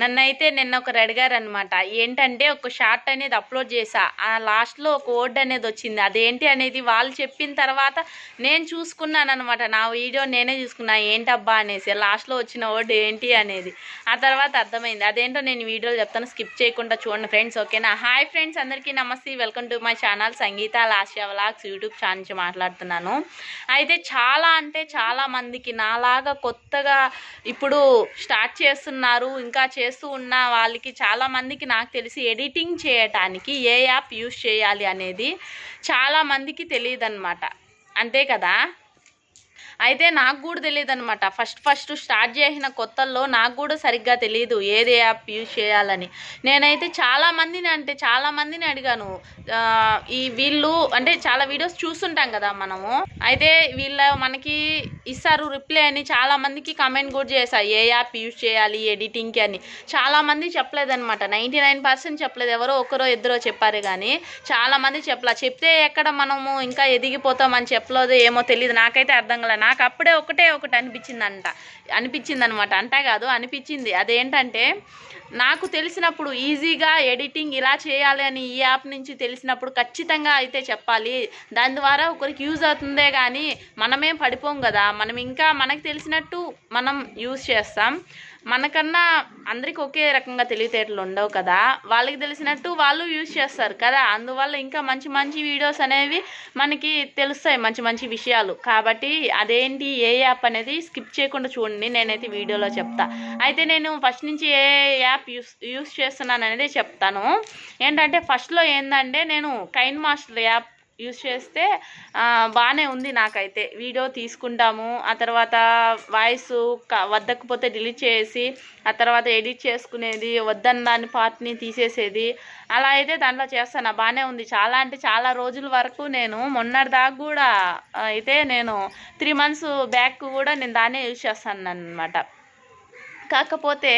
నన్నైతే నిన్న ఒకరు అడిగారు అనమాట ఏంటంటే ఒక షార్ట్ అనేది అప్లోడ్ చేసా ఆ లాస్ట్లో ఒక ఓర్డ్ అనేది వచ్చింది అదేంటి అనేది వాళ్ళు చెప్పిన తర్వాత నేను చూసుకున్నాను అనమాట నా వీడియో నేనే చూసుకున్నా ఏంటబ్బా అనేసి లాస్ట్లో వచ్చిన ఓర్డ్ ఏంటి అనేది. ఆ తర్వాత అర్థమైంది అదేంటో నేను వీడియోలు చెప్తాను స్కిప్ చేయకుండా చూడండి ఫ్రెండ్స్ ఓకేనా? హాయ్ ఫ్రెండ్స్ అందరికీ నమస్తే welcome to my channel Sangeetha Lasya vlogs YouTube channel నుంచి మాట్లాడుతున్నాను. అయితే చాలా అంటే చాలా మందికి నాలాగా కొత్తగా ఇప్పుడు స్టార్ట్ చేస్తున్నారు ఇంకా చేస్తూ ఉన్న వాళ్ళకి చాలామందికి నాకు తెలిసి ఎడిటింగ్ చేయటానికి ఏ యాప్ యూస్ చేయాలి అనేది చాలామందికి తెలియదు అనమాట అంతే కదా? అయితే నాకు కూడా తెలియదు అనమాట ఫస్ట్ ఫస్ట్ స్టార్ట్ చేసిన కొత్తల్లో నాకు కూడా సరిగ్గా తెలియదు ఏది యాప్ యూజ్ చేయాలని. నేనైతే చాలామందిని అంటే చాలామందిని అడిగాను. ఈ వీళ్ళు అంటే చాలా వీడియోస్ చూస్తుంటాం కదా మనము. అయితే వీళ్ళ మనకి ఇస్తారు రిప్లై అని చాలామందికి కమెంట్ కూడా చేశా. ఏ యాప్ యూజ్ చేయాలి ఎడిటింగ్కి అని. చాలామంది చెప్పలేదు అనమాట నైంటీ నైన్ పర్సెంట్ చెప్పలేదు. ఎవరో ఒకరో ఇద్దరో చెప్పారు కానీ చాలామంది చెప్పలా. చెప్తే ఎక్కడ మనము ఇంకా ఎదిగిపోతామని చెప్పలేదు ఏమో తెలియదు నాకైతే అర్థం కాలే. నాకు అప్పుడే ఒకటే ఒకటి అనిపించిందంట. అనిపించింది అనమాట అంటా కాదు అనిపించింది. అదేంటంటే నాకు తెలిసినప్పుడు ఈజీగా ఎడిటింగ్ ఇలా చేయాలి అని ఈ యాప్ నుంచి తెలిసినప్పుడు ఖచ్చితంగా అయితే చెప్పాలి. దాని ద్వారా ఒకరికి యూజ్ అవుతుందే కానీ మనమేం పడిపోం కదా. మనం ఇంకా మనకు తెలిసినట్టు మనం యూజ్ చేస్తాం. మనకన్నా అందరికి ఒకే రకంగా తెలివితేటలు ఉండవు కదా. వాళ్ళకి తెలిసినట్టు వాళ్ళు యూజ్ చేస్తారు కదా. అందువల్ల ఇంకా మంచి మంచి వీడియోస్ అనేవి మనకి తెలుస్తాయి మంచి మంచి విషయాలు. కాబట్టి అదేంటి ఏ యాప్ అనేది స్కిప్ చేయకుండా చూడండి. నేనైతే వీడియోలో చెప్తా. అయితే నేను ఫస్ట్ నుంచి ఏ యాప్ యూస్ యూస్ చేస్తున్నాను అనేది చెప్తాను. ఏంటంటే ఫస్ట్లో ఏంటంటే నేను కైన్ మాస్టర్ యాప్ యూస్ చేస్తే బాగానే ఉంది నాకైతే. వీడియో తీసుకుంటాము ఆ తర్వాత వాయిస్ వద్దకపోతే డిలీట్ చేసి ఆ తర్వాత ఎడిట్ చేసుకునేది వద్దన్న దాని పార్ట్ని తీసేసేది అలా అయితే దాంట్లో చేస్తాను. బాగానే ఉంది. చాలా అంటే చాలా రోజుల వరకు నేను మొన్నటి దాకా కూడా అయితే నేను త్రీ మంత్స్ బ్యాక్ కూడా నేను దాన్నే యూజ్ చేస్తాను అనమాట కాకపోతే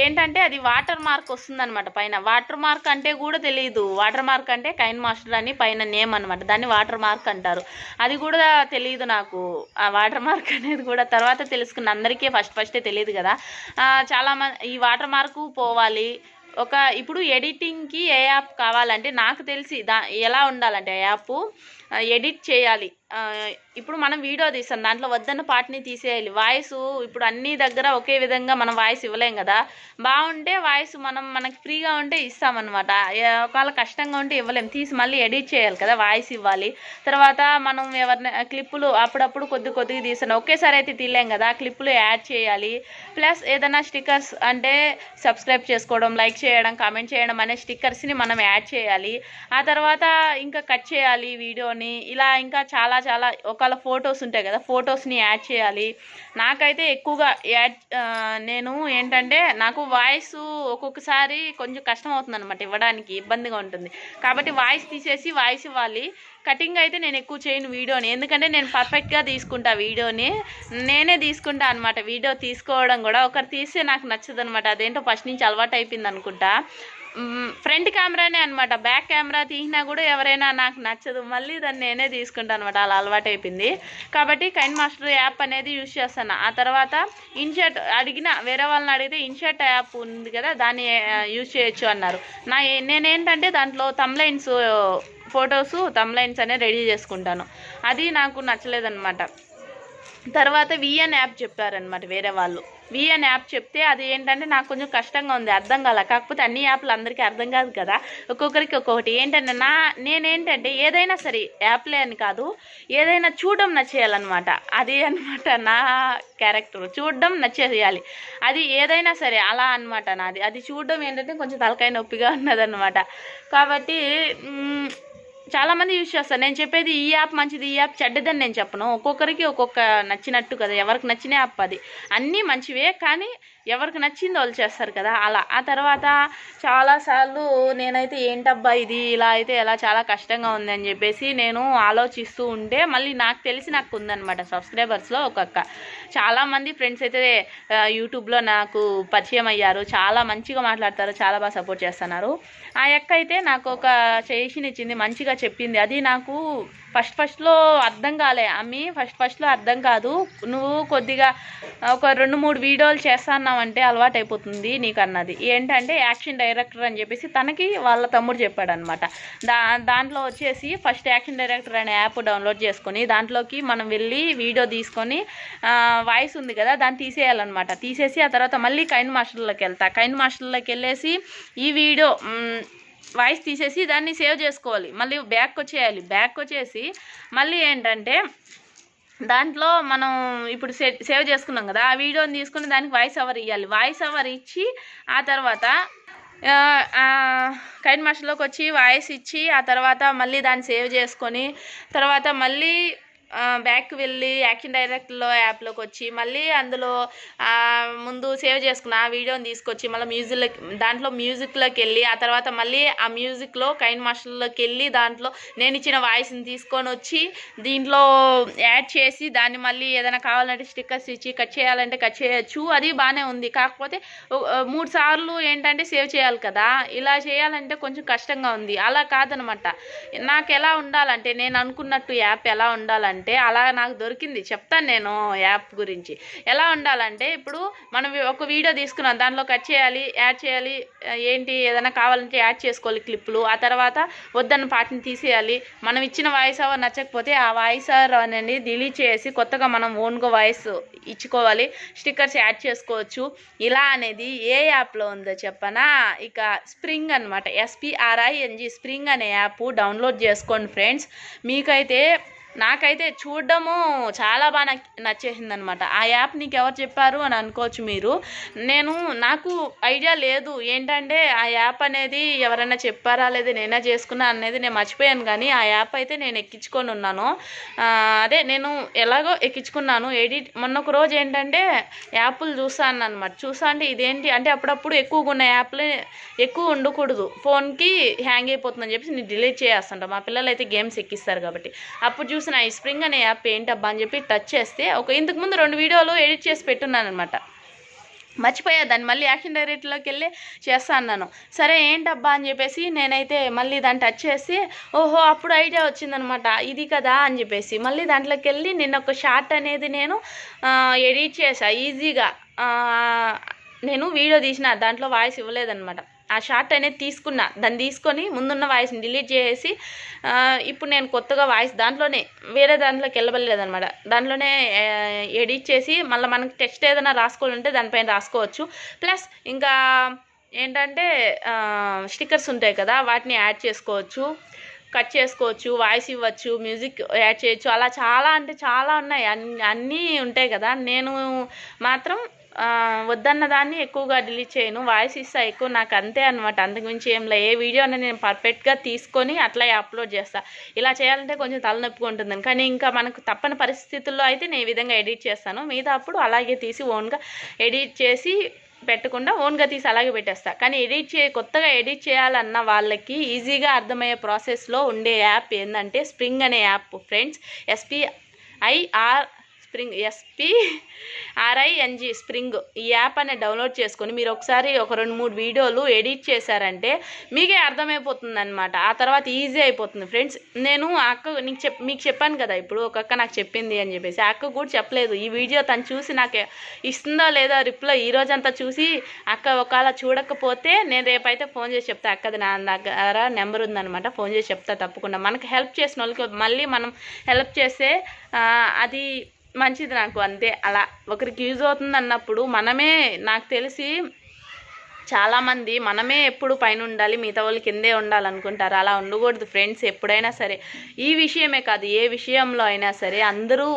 ఏంటంటే అది వాటర్ మార్క్ వస్తుందన్నమాట పైన. వాటర్ మార్క్ అంటే కూడా తెలియదు వాటర్ మార్క్ అంటే కైన్ మాస్టర్ అని పైన నేమ్ అనమాట దాన్ని వాటర్ మార్క్ అంటారు. అది కూడా తెలియదు నాకు. ఆ వాటర్ మార్క్ అనేది కూడా తర్వాత తెలుసుకున్న అందరికీ ఫస్ట్ ఫస్టే తెలియదు కదా. చాలామంది చాలా మంది ఈ వాటర్ మార్కు పోవాలి. ఒక ఇప్పుడు ఎడిటింగ్కి ఏ యాప్ కావాలంటే నాకు తెలిసి దా ఎలా ఉండాలంటే ఆ యాప్ ఎడిట్ చేయాలి. ఇప్పుడు మనం వీడియో తీస్తాం. దాంట్లో వద్దన్న పాటని తీసేయాలి. వాయిస్ ఇప్పుడు అన్ని దగ్గర ఒకే విధంగా మనం వాయిస్ ఇవ్వలేం కదా. బాగుంటే వాయిస్ మనం మనకి ఫ్రీగా ఉంటే ఇస్తామన్నమాట. ఒకవేళ కష్టంగా ఉంటే ఇవ్వలేం. తీసి మళ్ళీ ఎడిట్ చేయాలి కదా వాయిస్ ఇవ్వాలి. తర్వాత మనం ఎవరిని క్లిప్పులు అప్పుడప్పుడు కొద్ది కొద్దిగా తీసాను ఒకేసారి అయితే తీయలేం కదా. క్లిప్పులు యాడ్ చేయాలి. ప్లస్ ఏదైనా స్టిక్కర్స్ అంటే సబ్స్క్రైబ్ చేసుకోవడం లైక్ చేయడం కామెంట్ చేయడం అనే స్టిక్కర్స్ని మనం యాడ్ చేయాలి. ఆ తర్వాత ఇంకా కట్ చేయాలి వీడియోని. ఇలా ఇంకా చాలా చాలా ఒకవేళ ఫొటోస్ ఉంటాయి కదా ఫొటోస్ని యాడ్ చేయాలి. నాకైతే ఎక్కువగా యాడ్ నేను ఏంటంటే నాకు వాయిస్ ఒక్కొక్కసారి కొంచెం కష్టం అవుతుంది అనమాట ఇవ్వడానికి ఇబ్బందిగా ఉంటుంది. కాబట్టి వాయిస్ తీసేసి వాయిస్ ఇవ్వాలి. కటింగ్ అయితే నేను ఎక్కువ చేయను వీడియోని. ఎందుకంటే నేను పర్ఫెక్ట్గా తీసుకుంటా వీడియోని. నేనే తీసుకుంటా అనమాట వీడియో తీసుకోవడం కూడా ఒకరు తీస్తే నాకు నచ్చదు అనమాట అదేంటో ఫస్ట్ నుంచి అలవాటు అయిపోయింది అనుకుంటా ఫ్రంట్ కెమెరానే అనమాట బ్యాక్ కెమెరా తీసినా కూడా ఎవరైనా నాకు నచ్చదు. మళ్ళీ దాన్ని నేనే తీసుకుంటాను అనమాట అలా అలవాటు అయిపోయింది కాబట్టి కైన్ మాస్టర్ యాప్ అనేది యూజ్ చేస్తాను. ఆ తర్వాత ఇన్షర్ట్ అడిగిన వేరే వాళ్ళని అడిగితే ఇన్షర్ట్ యాప్ ఉంది కదా దాన్ని యూజ్ చేయొచ్చు అన్నారు. నా నేనేంటంటే దాంట్లో తమ్లైన్స్ ఫొటోస్ తమ్లైన్స్ అనేది రెడీ చేసుకుంటాను. అది నాకు నచ్చలేదన్నమాట. తర్వాత విఎన్ యాప్ చెప్పారనమాట వేరే వాళ్ళు. వి అని యాప్ చెప్తే అది ఏంటంటే నాకు కొంచెం కష్టంగా ఉంది అర్థం కాల. కాకపోతే అన్ని యాప్లు అందరికీ అర్థం కాదు కదా. ఒక్కొక్కరికి ఒక్కొక్కటి. ఏంటంటే నా నేనేంటంటే ఏదైనా సరే యాప్లే అని కాదు ఏదైనా చూడడం నచ్చేయాలన్నమాట. అది అన్నమాట నా క్యారెక్టర్. చూడడం నచ్చేయాలి. అది ఏదైనా సరే అలా అన్నమాట నాది. అది చూడడం ఏంటంటే కొంచెం తలకాయ నొప్పిగా ఉన్నదన్నమాట. కాబట్టి చాలామంది చాలా మంది యూజ్ చేస్తారు. నేను చెప్పేది ఈ యాప్ మంచిది ఈ యాప్ చెడ్డదని నేను చెప్పను. ఒక్కొక్కరికి ఒక్కొక్క నచ్చినట్టు కదా ఎవరికి నచ్చిన యాప్ అది. అన్నీ మంచివే కానీ ఎవరికి నచ్చింది వాళ్ళు చేస్తారు కదా అలా. ఆ తర్వాత చాలాసార్లు నేనైతే ఏంటబ్బా ఇది ఇలా అయితే ఎలా చాలా కష్టంగా ఉంది అని చెప్పేసి నేను ఆలోచిస్తూ ఉంటే మళ్ళీ నాకు తెలిసి నాకు ఉందన్నమాట సబ్స్క్రైబర్స్లో ఒక్కొక్క చాలామంది ఫ్రెండ్స్ అయితే యూట్యూబ్లో నాకు పరిచయం అయ్యారు. చాలా మంచిగా మాట్లాడతారు చాలా బాగా సపోర్ట్ చేస్తున్నారు. ఆ అక్క అయితే నాకు ఒక చేసినిచ్చింది మంచిగా చెప్పింది. అది నాకు ఫస్ట్ ఫస్ట్లో అర్థం కాలే. అమ్మి ఫస్ట్ ఫస్ట్లో అర్థం కాదు. నువ్వు కొద్దిగా ఒక రెండు మూడు వీడియోలు చేస్తున్నావంటే అలవాటు అయిపోతుంది నీకు అన్నది ఏంటంటే యాక్షన్ డైరెక్టర్ అని చెప్పేసి తనకి వాళ్ళ తమ్ముడు చెప్పాడు అనమాట దా దాంట్లో వచ్చేసి ఫస్ట్ యాక్షన్ డైరెక్టర్ అనే యాప్ డౌన్లోడ్ చేసుకొని దాంట్లోకి మనం వెళ్ళి వీడియో తీసుకొని వాయిస్ ఉంది కదా దాన్ని తీసేయాలన్నమాట. తీసేసి ఆ తర్వాత మళ్ళీ కైన్ మాస్టర్లోకి వెళ్తా కైన్ మాస్టర్లోకి వెళ్ళేసి ఈ వీడియో వాయిస్ తీసేసి దాన్ని సేవ్ చేసుకోవాలి. మళ్ళీ బ్యాక్ వచ్చేయాలి. బ్యాక్ వచ్చేసి మళ్ళీ ఏంటంటే దాంట్లో మనం ఇప్పుడు సే సేవ్ చేసుకున్నాం కదా ఆ వీడియోని తీసుకుని దానికి వాయిస్ ఓవర్ ఇవ్వాలి వాయిస్ ఓవర్ ఇచ్చి ఆ తర్వాత కైన్ మాస్టర్లోకి వచ్చి వాయిస్ ఇచ్చి ఆ తర్వాత మళ్ళీ దాన్ని సేవ్ చేసుకొని తర్వాత మళ్ళీ బ్యాక్ వెళ్ళి యాక్షన్ డైరెక్ట్లో యాప్లోకి వచ్చి మళ్ళీ అందులో ముందు సేవ్ చేసుకున్న ఆ వీడియోని తీసుకొచ్చి మళ్ళీ మ్యూజిక్ దాంట్లో మ్యూజిక్లోకి వెళ్ళి ఆ తర్వాత మళ్ళీ ఆ మ్యూజిక్లో కైన్ మాస్టర్లోకి వెళ్ళి దాంట్లో నేను ఇచ్చిన వాయిస్ని తీసుకొని వచ్చి దీంట్లో యాడ్ చేసి దాన్ని మళ్ళీ ఏదైనా కావాలంటే స్టిక్కర్స్ ఇచ్చి కట్ చేయాలంటే కట్ చేయొచ్చు. అది బాగానే ఉంది. కాకపోతే మూడు సార్లు ఏంటంటే సేవ్ చేయాలి కదా. ఇలా చేయాలంటే కొంచెం కష్టంగా ఉంది. అలా కాదనమాట. నాకు ఎలా ఉండాలంటే నేను అనుకున్నట్టు యాప్ ఎలా ఉండాలంటే అలా నాకు దొరికింది. చెప్తాను నేను యాప్ గురించి. ఎలా ఉండాలంటే ఇప్పుడు మనం ఒక వీడియో తీసుకున్నాం. దానిలో కట్ చేయాలి యాడ్ చేయాలి. ఏంటి? ఏదైనా కావాలంటే యాడ్ చేసుకోవాలి క్లిప్పులు. ఆ తర్వాత వద్దన్న పాటని తీసేయాలి. మనం ఇచ్చిన వాయిస్ ఓవర్ నచ్చకపోతే ఆ వాయిస్ ఓవర్ అనేది డిలీట్ చేసి కొత్తగా మనం ఓన్గా వాయిస్ ఇచ్చుకోవాలి. స్టిక్కర్స్ యాడ్ చేసుకోవచ్చు. ఇలా అనేది ఏ యాప్లో ఉందో చెప్పనా? ఇక స్ప్రింగ్ అనమాట S P R I N G spring అనే యాప్ డౌన్లోడ్ చేసుకోండి ఫ్రెండ్స్. మీకైతే నాకైతే చూడడము చాలా బాగా నచ్చేసింది అనమాట ఆ యాప్ నీకు ఎవరు చెప్పారు అని అనుకోవచ్చు మీరు. నేను నాకు ఐడియా లేదు. ఏంటంటే ఆ యాప్ అనేది ఎవరైనా చెప్పారా లేదా నేనే చేసుకున్నా అనేది నేను మర్చిపోయాను కానీ ఆ యాప్ అయితే నేను ఎక్కించుకొని ఉన్నాను. అదే నేను ఎలాగో ఎక్కించుకున్నాను. ఎడిట్ మొన్న ఒక రోజు ఏంటంటే యాప్లు చూసాను అనమాట చూసా అంటే ఇదేంటి? అంటే అప్పుడప్పుడు ఎక్కువగా ఉన్న యాప్లే ఎక్కువ ఉండకూడదు. ఫోన్కి హ్యాంగ్ అయిపోతుందని చెప్పేసి నేను డిలీట్ చేసేస్తుంటా మా పిల్లలు అయితే గేమ్స్ ఎక్కిస్తారు కాబట్టి. అప్పుడు చూసిన ఈ స్ప్రింగ్ అనే యాప్ ఏంటబ్బా అని చెప్పి టచ్ చేస్తే ఒక ఇంతకు ముందు రెండు వీడియోలు ఎడిట్ చేసి పెట్టున్నాను అనమాట మర్చిపోయా దాన్ని మళ్ళీ యాక్షన్ డైరెక్ట్లోకి వెళ్ళి చేస్తా అన్నాను. సరే ఏంటబ్బా అని చెప్పేసి నేనైతే మళ్ళీ దాన్ని టచ్ చేసి ఓహో అప్పుడు ఐడియా వచ్చిందనమాట ఇది కదా అని చెప్పేసి మళ్ళీ దాంట్లోకి వెళ్ళి నిన్న ఒక షార్ట్ అనేది నేను ఎడిట్ చేసా ఈజీగా నేను వీడియో తీసిన దాంట్లో వాయిస్ ఇవ్వలేదనమాట ఆ షార్ట్ అనేది తీసుకున్నా. దాన్ని తీసుకొని ముందున్న వాయిస్ని డిలీట్ చేసి ఇప్పుడు నేను కొత్తగా వాయిస్ దాంట్లోనే వేరే దాంట్లోకి వెళ్ళబడలేదనమాట దాంట్లోనే ఎడిట్ చేసి మళ్ళీ మనకి టెక్స్ట్ ఏదైనా రాసుకోవాలంటే దానిపైన రాసుకోవచ్చు. ప్లస్ ఇంకా ఏంటంటే స్టిక్కర్స్ ఉంటాయి కదా వాటిని యాడ్ చేసుకోవచ్చు. కట్ చేసుకోవచ్చు వాయిస్ ఇవ్వచ్చు మ్యూజిక్ యాడ్ చేయొచ్చు. అలా చాలా అంటే చాలా ఉన్నాయి. అన్ని అన్నీ ఉంటాయి కదా. నేను మాత్రం వద్దన్న దాన్ని ఎక్కువగా డిలీట్ చేయను. వాయిస్ ఇస్తా ఎక్కువ నాకు అంతే అనమాట అంతకుమించి ఏం లే. ఏ వీడియో అనేది నేను పర్ఫెక్ట్గా తీసుకొని అట్లా అప్లోడ్ చేస్తా. ఇలా చేయాలంటే కొంచెం తలనొప్పిగా ఉంటుంది కానీ ఇంకా మనకు తప్పని పరిస్థితుల్లో అయితే నేను ఈ విధంగా ఎడిట్ చేస్తాను. మిగతా అప్పుడు అలాగే తీసి ఓన్గా ఎడిట్ చేసి పెట్టకుండా ఓన్గా తీసి అలాగే పెట్టేస్తా. కానీ ఎడిట్ చే కొత్తగా ఎడిట్ చేయాలన్న వాళ్ళకి ఈజీగా అర్థమయ్యే ప్రాసెస్లో ఉండే యాప్ ఏంటంటే స్ప్రింగ్ అనే app. Friends S P I R spring S P R I N G spring ఈ యాప్ అనేది డౌన్లోడ్ చేసుకొని మీరు ఒకసారి ఒక రెండు మూడు వీడియోలు ఎడిట్ చేశారంటే మీకే అర్థమైపోతుంది అనమాట ఆ తర్వాత ఈజీ అయిపోతుంది. ఫ్రెండ్స్ నేను అక్క నీకు చెప్ మీకు చెప్పాను కదా ఇప్పుడు ఒక అక్క నాకు చెప్పింది అని చెప్పేసి. అక్క కూడా చెప్పలేదు. ఈ వీడియో తను చూసి నాకు ఇస్తుందో లేదో రిప్లై ఈ రోజంతా చూసి అక్క ఒకవేళ చూడకపోతే నేను రేపైతే ఫోన్ చేసి చెప్తా. అక్కది నా దగ్గర నెంబర్ ఉందనమాట ఫోన్ చేసి చెప్తా తప్పకుండా. మనకు హెల్ప్ చేసిన వాళ్ళకి మళ్ళీ మనం హెల్ప్ చేస్తే అది మంచిది నాకు అంతే. అలా ఒకరికి యూజ్ అవుతుంది అన్నప్పుడు మనమే నాకు తెలిసి చాలామంది మనమే ఎప్పుడు పైన ఉండాలి మిగతా వాళ్ళు కిందే ఉండాలనుకుంటారు. అలా ఉండకూడదు ఫ్రెండ్స్ ఎప్పుడైనా సరే. ఈ విషయమే కాదు ఏ విషయంలో అయినా సరే అందరూ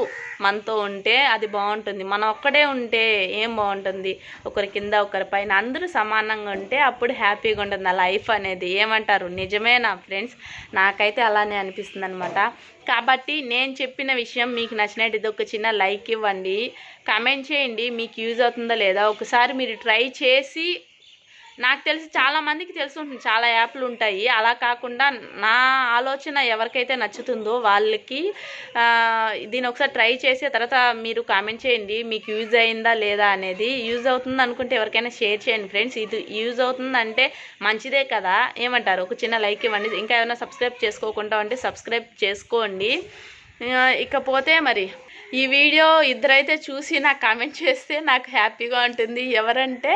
మనతో ఉంటే అది బాగుంటుంది. మనం ఒక్కడే ఉంటే ఏం బాగుంటుంది? ఒకరి కింద ఒకరి పైన అందరూ సమానంగా ఉంటే అప్పుడు హ్యాపీగా ఉంటుంది. ఆ లైఫ్ అనేది ఏమంటారు? నిజమేనా ఫ్రెండ్స్? నాకైతే అలానే అనిపిస్తుంది అనమాట కాబట్టి నేను చెప్పిన విషయం మీకు నచ్చినట్టు ఇది ఒక చిన్న లైక్ ఇవ్వండి. కమెంట్ చేయండి మీకు యూజ్ అవుతుందో లేదా. ఒకసారి మీరు ట్రై చేసి నాకు తెలిసి చాలా మందికి తెలిసి ఉంటుంది. చాలా యాప్లు ఉంటాయి. అలా కాకుండా నా ఆలోచన ఎవరికైతే నచ్చుతుందో వాళ్ళకి దీని ఒకసారి ట్రై చేసి తర్వాత మీరు కామెంట్ చేయండి. మీకు యూజ్ అయిందా లేదా అనేది యూజ్ అవుతుంది అనుకుంటే ఎవరికైనా షేర్ చేయండి ఫ్రెండ్స్. ఇది యూజ్ అవుతుంది అంటే మంచిదే కదా. ఏమంటారు? ఒక చిన్న లైక్ ఇవ్వండి. ఇంకా ఏమైనా సబ్స్క్రైబ్ చేసుకోకుండా ఉంటే సబ్స్క్రైబ్ చేసుకోండి. ఇకపోతే మరి ఈ వీడియో ఇద్దరైతే చూసి నాకు కామెంట్ చేస్తే నాకు హ్యాపీగా ఉంటుంది. ఎవరంటే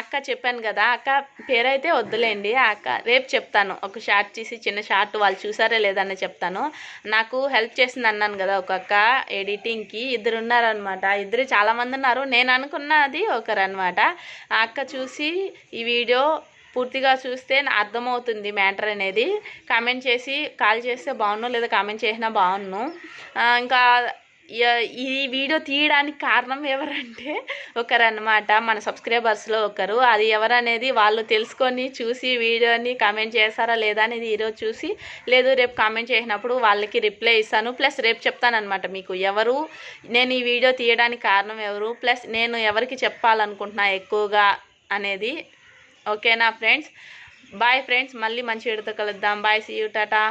అక్క చెప్పాను కదా అక్క పేరైతే వద్దులేండి. అక్క రేపు చెప్తాను. ఒక షార్ట్ చేసి చిన్న షార్ట్ వాళ్ళు చూసారా లేదని చెప్తాను. నాకు హెల్ప్ చేసింది అన్నాను కదా ఒక అక్క ఎడిటింగ్కి. ఇద్దరు ఉన్నారనమాట ఇద్దరు చాలామంది ఉన్నారు. నేను అనుకున్నది ఒకరు అనమాట ఆ అక్క చూసి ఈ వీడియో పూర్తిగా చూస్తే అర్థమవుతుంది మ్యాటర్ అనేది. కామెంట్ చేసి కాల్ చేస్తే బాగున్ను లేదా కామెంట్ చేసినా బాగున్ను. ఇంకా ఈ వీడియో తీయడానికి కారణం ఎవరంటే ఒకరు మన సబ్స్క్రైబర్స్లో ఒకరు. అది ఎవరనేది వాళ్ళు తెలుసుకొని చూసి వీడియోని కామెంట్ చేస్తారా లేదా అనేది ఈరోజు చూసి లేదు రేపు కామెంట్ చేసినప్పుడు వాళ్ళకి రిప్లై ఇస్తాను. ప్లస్ రేపు చెప్తానమాట మీకు ఎవరు. నేను ఈ వీడియో తీయడానికి కారణం ఎవరు. ప్లస్ నేను ఎవరికి చెప్పాలనుకుంటున్నా ఎక్కువగా అనేది. ఓకేనా ఫ్రెండ్స్? Bye friends. మళ్ళీ మంచి వీడియోతో కలుద్దాం. Bye see you tata.